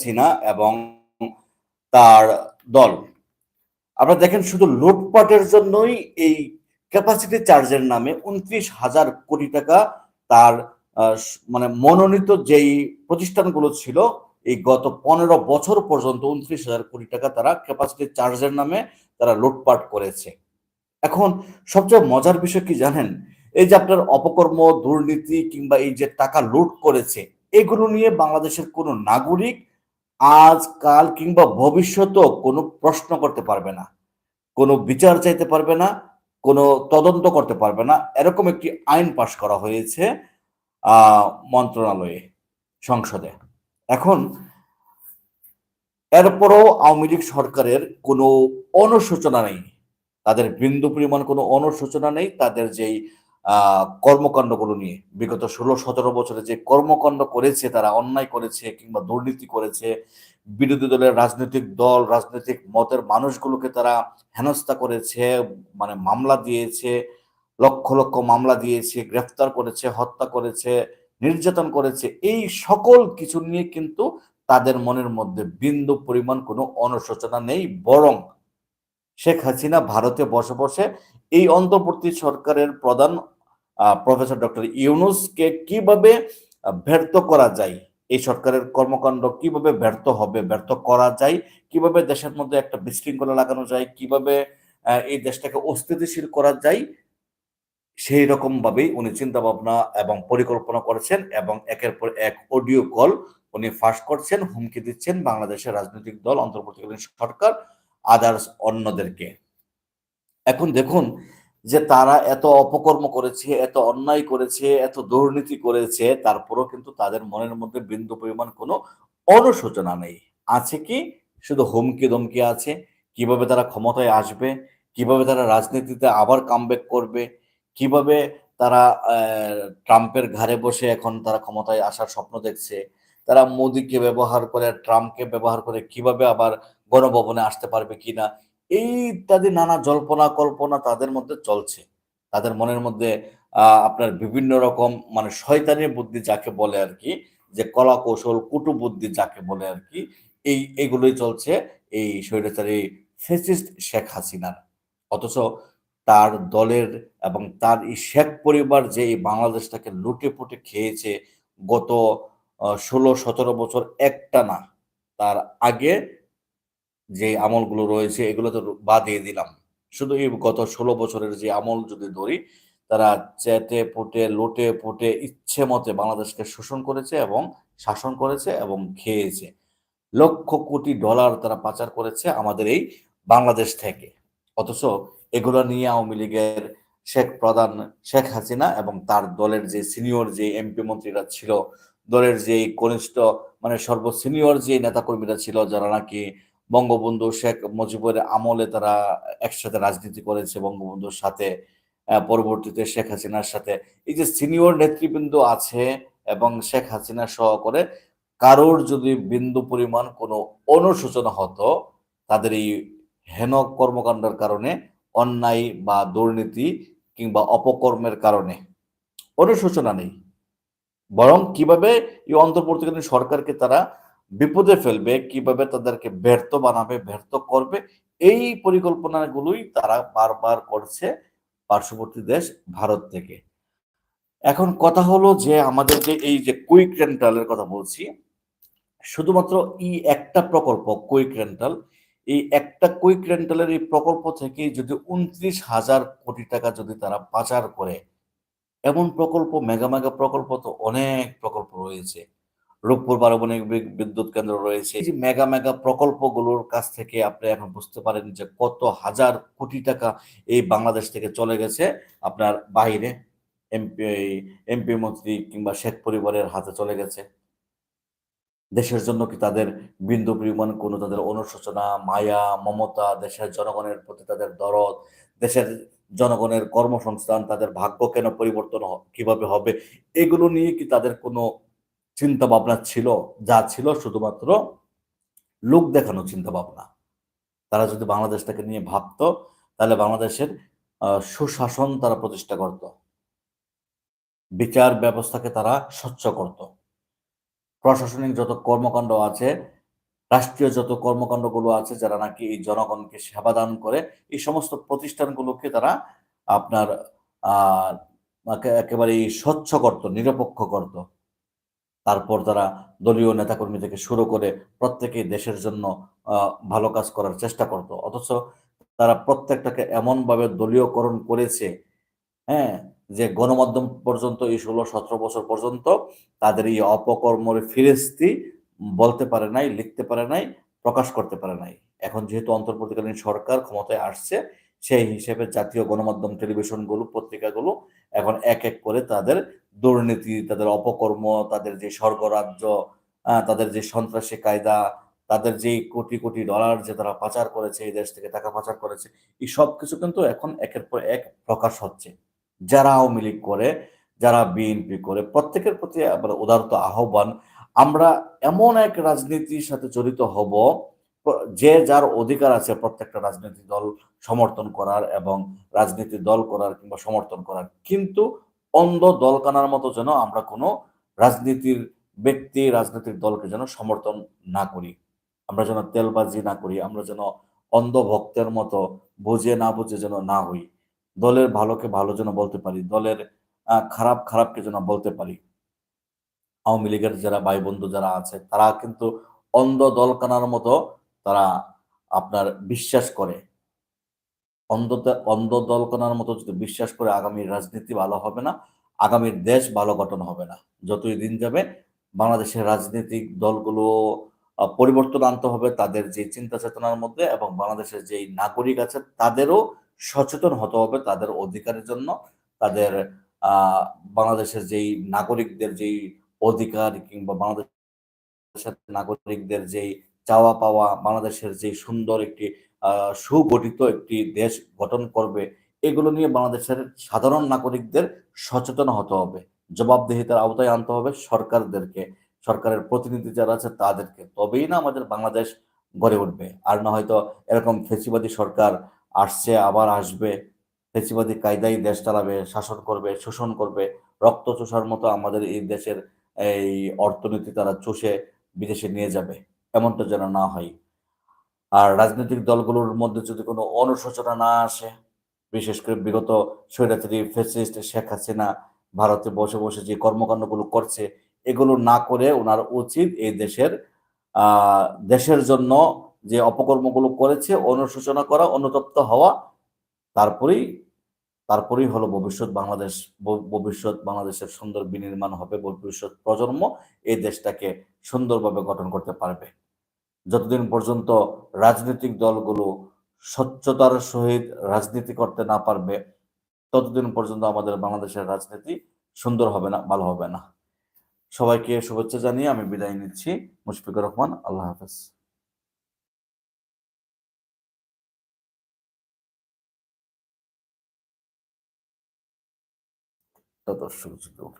হাসিনা এবং তার দল। আপনারা দেখেন শুধু লুটপাটের জন্যই এই ক্যাপাসিটি চার্জের নামে উনত্রিশ হাজার কোটি টাকা তার মানে মনোনীত যেই প্রতিষ্ঠানগুলো ছিল, এই গত পনেরো বছর পর্যন্ত উনত্রিশ হাজার কোটি টাকা তারা ক্যাপাসিটি চার্জের নামে তারা লুটপাট করেছে। এখন সবচেয়ে মজার বিষয় কি জানেন? এই যে আপনার অপকর্ম, দুর্নীতি কিংবা এই যে টাকা লুট করেছে, এগুলো নিয়ে বাংলাদেশের কোনো নাগরিক আজ, কাল কিংবা ভবিষ্যতেও কোনো প্রশ্ন করতে পারবে না, কোনো বিচার চাইতে পারবে না, কোনো তদন্ত করতে পারবে না। এরকম একটি আইন পাশ করা হয়েছে মন্ত্রণালয়ে, সংসদে। এখন এরপরও আওয়ামী লীগ সরকারের কোনো অনুশোচনা নেই। তাদের বিন্দু পরিমাণ কোনো অনুশোচনা নেই। তাদের যেই কর্মকাণ্ডগুলো নিয়ে। বিগত ষোলো, সতেরো বছরে যে কর্মকাণ্ড করেছে, তারা অন্যায় করেছে কিংবা দুর্নীতি করেছে, বিরোধী দলের রাজনৈতিক দল, রাজনৈতিক মতের মানুষগুলোকে তারা হেনস্থা করেছে মানে মামলা দিয়েছে, লক্ষ লক্ষ মামলা দিয়েছে, গ্রেফতার করেছে, হত্যা করেছে, নির্যাতন করেছে। এই সকল কিছু নিয়ে কিন্তু তাদের মনের মধ্যে বিন্দু পরিমাণ কোনো অনুশোচনা নেই, বরং শেখ হাসিনা ভারতে বসে বসে এই অন্তর্বর্তী সরকারের প্রধান প্রফেসর ডক্টর ইউনুসকে কীভাবে ব্যর্থ করা যায়? এই সরকারের কর্মকাণ্ড কীভাবে ব্যর্থ হবে, ব্যর্থ করা যায়? কীভাবে দেশের মধ্যে একটা বিশৃঙ্খলা লাগানো যায়? কীভাবে এই দেশটাকে অস্থিতিশীল করা যায়? সেই রকম ভাবেই উনি চিন্তা ভাবনা এবং পরিকল্পনা করেছেন এবং একের পর এক অডিও কল উনি ফাঁস করছেন, হুমকি দিচ্ছেন বাংলাদেশের রাজনৈতিক দল, অন্তর্বর্তীকালীন সরকার। আদার্স অন্যদেরকে। এখন দেখুন যে তারা এত অপকর্ম করেছে, এত অন্যায় করেছে, এত দুর্নীতি করেছে, তারপরও কিন্তু তাদের মনের মধ্যে বিন্দু পরিমাণ কোনো অনুশোচনা নেই। আছে কি? শুধু হুমকি দমকি আছে। কীভাবে তারা ক্ষমতায় আসবে? কীভাবে তারা রাজনীতিতে আবার কামব্যাক করবে? কীভাবে তারা ট্রাম্পের ঘাড়ে বসে এখন তারা ক্ষমতায় আসার স্বপ্ন দেখছে? তারা মোদীকে ব্যবহার করে, ট্রাম্পকে ব্যবহার করে কীভাবে আবার গণভবনে আসতে পারবে কিনা, এই ইত্যাদি নানা জল্পনা কল্পনা তাদের মধ্যে চলছে। তাদের মনের মধ্যে আপনার বিভিন্ন রকম মানে শয়তানি বুদ্ধি যাকে বলে আর কি, যে কলা কৌশল, কুটু বুদ্ধি যাকে বলে আর কি, এই, এগুলোই চলছে। এই স্বৈরাচারী ফেসিস্ট শেখ হাসিনার। অথচ তার দলের এবং তার এই শেখ পরিবার যে এই বাংলাদেশটাকে লুটে পুটে খেয়েছে গত ষোলো, সতেরো বছর একটা না তার আগে যে আমলগুলো রয়েছে, এগুলো তো বাদ দিয়ে দিলাম। শুধু এই গত ষোলো বছরের যে আমল যদি ধরি, তারা চেটে পুটে লোটে পুটে ইচ্ছে মতে বাংলাদেশকে শোষণ করেছে এবং শাসন করেছে এবং খেয়েছে। লক্ষ কোটি ডলার তারা পাচার করেছে আমাদের এই বাংলাদেশ থেকে। অথচ এগুলো নিয়ে আওয়ামী লীগের শেখ প্রধান শেখ হাসিনা এবং তার দলের যে সিনিয়র যে এমপি মন্ত্রীরা ছিল, দলের যে কনিষ্ঠ মানে সর্বসিনিয়র যে নেতাকর্মীরা ছিল, যারা নাকি বঙ্গবন্ধু শেখ মুজিবের আমলে তারা একসাথে রাজনীতি করেছে, বঙ্গবন্ধুর সাথে পরবর্তীতে শেখ হাসিনার সাথে। এই যে সিনিয়র নেতৃবৃন্দ আছে এবং শেখ হাসিনা সহ করে কারোর যদি বিন্দু পরিমাণ কোনো অনুশোচনা হতো, তাদের এই হেন কর্মকাণ্ডের কারণে, অন্যায় বা দুর্নীতি কিংবা অপকর্মের কারণে অনুশোচনা নেই। বরং কীভাবে এই অন্তর্বর্তীকালীন সরকারকে তারা বিপদে ফেলবে, কীভাবে তাদেরকে ব্যর্থ বানাবে, ব্যর্থ করবে, এই পরিকল্পনাগুলোই তারা বারবার করছে পার্শ্ববর্তী দেশ ভারত থেকে। এখন কথা হলো যে, আমাদের যে এই যে কুইক রেন্টালের কথা বলছি, শুধুমাত্র এই একটা প্রকল্প, কুইক রেন্টাল, এই একটা কুইক রেন্টালের এই প্রকল্প থেকে যদি উনত্রিশ হাজার কোটি টাকা যদি তারা পাচার করে, এমন প্রকল্প মেগা মেগা প্রকল্প তো অনেক প্রকল্প রয়েছে। রূপপুর পারমাণবিক বিদ্যুৎ কেন্দ্র রয়েছে। এই মেগা মেগা প্রকল্পগুলোর কাছ থেকে আপনি এখন বুঝতে পারেন যে কত হাজার কোটি টাকা এই বাংলাদেশ থেকে চলে গেছে আপনার বাইরে এমপি এমপি মন্ত্রী কিংবা শেখ পরিবারের হাতে চলে গেছে। দেশের জন্য কি তাদের বিন্দু পরিমাণ কোনো তাদের অনুশোচনা, মায়া, মমতা, দেশের জনগণের প্রতি তাদের দরদ, দেশের জনগণের কর্মসংস্থান, তাদের ভাগ্য কেন পরিবর্তন কীভাবে হবে, এগুলো নিয়ে কি তাদের কোনো চিন্তা ভাবনা ছিল, যা ছিল শুধুমাত্র লোক দেখানো চিন্তা ভাবনা তারা যদি বাংলাদেশটাকে নিয়ে ভাবতো, তাহলে বাংলাদেশের সুশাসন তারা প্রতিষ্ঠা করত। বিচার ব্যবস্থাকে তারা স্বচ্ছ করত। প্রশাসনিক যত কর্মকাণ্ড আছে, রাষ্ট্রীয় যত কর্মকাণ্ডগুলো আছে, যারা নাকি এই জনগণকে সেবা দান করে, এই সমস্ত প্রতিষ্ঠানগুলোকে তারা আপনার একেবারে স্বচ্ছ করত, নিরপেক্ষ করত। তারপর তারা দলীয় নেতাকর্মী থেকে শুরু করে প্রত্যেকেই দেশের জন্য ভালো কাজ করার চেষ্টা করত। অথচ তারা প্রত্যেকটাকে এমনভাবে দলীয়করণ করেছে হ্যাঁ যে গণমাধ্যম পর্যন্ত এই ষোলো, সতেরো বছর পর্যন্ত তাদের এই অপকর্মের ফিরেস্তি বলতে পারে নাই, লিখতে পারে নাই, প্রকাশ করতে পারে নাই। এখন যেহেতু অন্তর্বর্তীকালীন সরকার ক্ষমতায় আসছে, সেই হিসেবে জাতীয় গণমাধ্যম টেলিভিশনগুলো, পত্রিকাগুলো এখন এক এক করে তাদের দুর্নীতি, তাদের অপকর্ম, তাদের যে স্বর্গরাজ্য তাদের যে সন্ত্রাসী কায়দা, তাদের যে কোটি কোটি ডলার যে তারা পাচার করেছে, এই দেশ থেকে টাকা পাচার করেছে, এই সব কিছু কিন্তু এখন একের পর এক প্রকাশ হচ্ছে। যারা আওয়ামী লীগ করে, যারা বিএনপি করে, প্রত্যেকের প্রতি উদারত আহ্বান, আমরা এমন এক রাজনীতির সাথে জড়িত হব, যে যার অধিকার আছে প্রত্যেকটা রাজনৈতিক দল সমর্থন করার এবং রাজনীতি দল করার কিংবা সমর্থন করার। কিন্তু অন্ধ দল কানার মতো যেন আমরা কোনো রাজনীতির ব্যক্তি, রাজনৈতিক দলকে যেন সমর্থন না করি। আমরা যেন তেলবাজি না করি, আমরা যেন অন্ধ ভক্তের মতো বুঝে না বুঝে যেন না হই। দলের ভালোকে ভালো যেন বলতে পারি, দলের খারাপ খারাপকে যেন বলতে পারি। আওয়ামী লীগের যারা ভাই বন্ধু যারা আছে, তারা কিন্তু অন্ধ দল কানার মতো তারা আপনার বিশ্বাস করে। অন্ধ দল কানার মতো যদি বিশ্বাস করে আগামীর রাজনীতি ভালো হবে না আগামীর দেশ ভালো গঠন হবে না। যতই দিন যাবে, বাংলাদেশের রাজনৈতিক দলগুলো পরিবর্তন আনতে হবে তাদের যে চিন্তা চেতনার মধ্যে এবং বাংলাদেশের যেই নাগরিক আছে তাদেরও সচেতন হতে হবে তাদের অধিকারের জন্য। তাদের বাংলাদেশের যেই নাগরিকদের যেই অধিকার কিংবা বাংলাদেশের নাগরিকদের যেই চাওয়া পাওয়া বাংলাদেশের যে সুন্দর একটি সুগঠিত একটি দেশ গঠন করবে। এগুলো নিয়ে বাংলাদেশের সাধারণ নাগরিকদের সচেতন হতে হবে, জবাবদিহিতার আওতায় আনতে হবে সরকারদেরকে। সরকারের প্রতিনিধি যারা আছে তাদেরকে। তবেই না আমাদের বাংলাদেশ গড়ে উঠবে। আর না হয়তো এরকম ফেসিবাদী সরকার আসছে, আবার আসবে। ফেসিবাদী কায়দায় দেশ চালাবে, শাসন করবে, শোষণ করবে। রক্ত চোষার মতো আমাদের এই দেশের এই অর্থনীতি তারা চষে বিদেশে নিয়ে যাবে। এমনটা যেন না হয়। আর রাজনৈতিক দলগুলোর মধ্যে যদি কোনো অনুশোচনা না আসে, বিশেষ করে বিগত স্বৈরাচারী ফেসিস্ট শেখ হাসিনা ভারতে বসে বসে যে কর্মকাণ্ডগুলো করছে, এগুলো না করে ওনার উচিত এই দেশের দেশের জন্য যে অপকর্মগুলো করেছে, অনুশোচনা করা, অনুতপ্ত হওয়া, তারপরেই তারপরেই হলো ভবিষ্যৎ বাংলাদেশ ভবিষ্যৎ বাংলাদেশের সুন্দর বিনির্মাণ হবে, ভবিষ্যৎ প্রজন্ম এই দেশটাকে সুন্দরভাবে গঠন করতে পারবে। যতদিন পর্যন্ত রাজনৈতিক দলগুলো স্বচ্ছতার সহিত রাজনীতি করতে না পারবে, ততদিন পর্যন্ত আমাদের বাংলাদেশের রাজনীতি সুন্দর হবে না, ভালো হবে না। সবাইকে শুভেচ্ছা জানিয়ে আমি বিদায় নিচ্ছি। মুশফিকুর রহমান, আল্লাহ হাফেজ। দর্শক